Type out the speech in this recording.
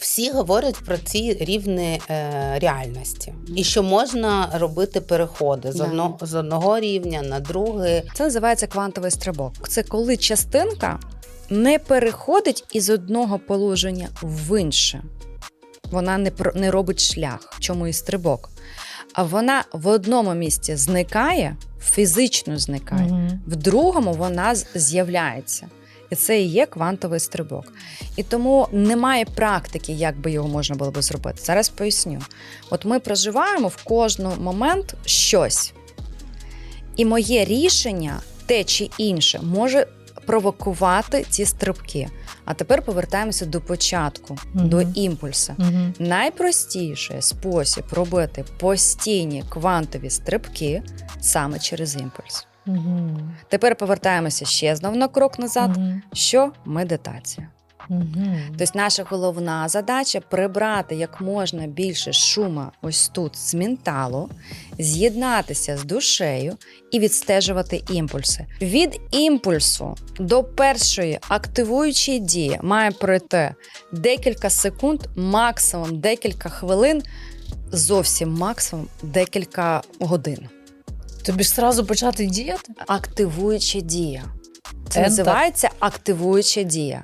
Всі говорять про ці рівні е, реальності, і що можна робити переходи з, Да. одно, з одного рівня на другий. Це називається квантовий стрибок. Це коли частинка не переходить із одного положення в інше. Вона не, про- не робить шлях, в чому і стрибок. А вона в одному місці зникає, фізично зникає, Мгм. в другому вона з'являється. І це і є квантовий стрибок. І тому немає практики, як би його можна було би зробити. Зараз поясню. От ми проживаємо в кожний момент щось. І моє рішення, те чи інше, може провокувати ці стрибки. А тепер повертаємося до початку, Мгм. до імпульсу. Мгм. Найпростіший спосіб робити постійні квантові стрибки саме через імпульс. Мгм. Тепер повертаємося ще знов на крок назад. Мгм. Що медитація? Мгм. Тобто наша головна задача прибрати як можна більше шума ось тут з менталу, з'єднатися з душею і відстежувати імпульси. Від імпульсу до першої активуючої дії має пройти декілька секунд, максимум декілька хвилин, зовсім максимум декілька годин. Тобі ж сразу почати діяти? Активуюча дія. Це Ента. називається активуюча дія.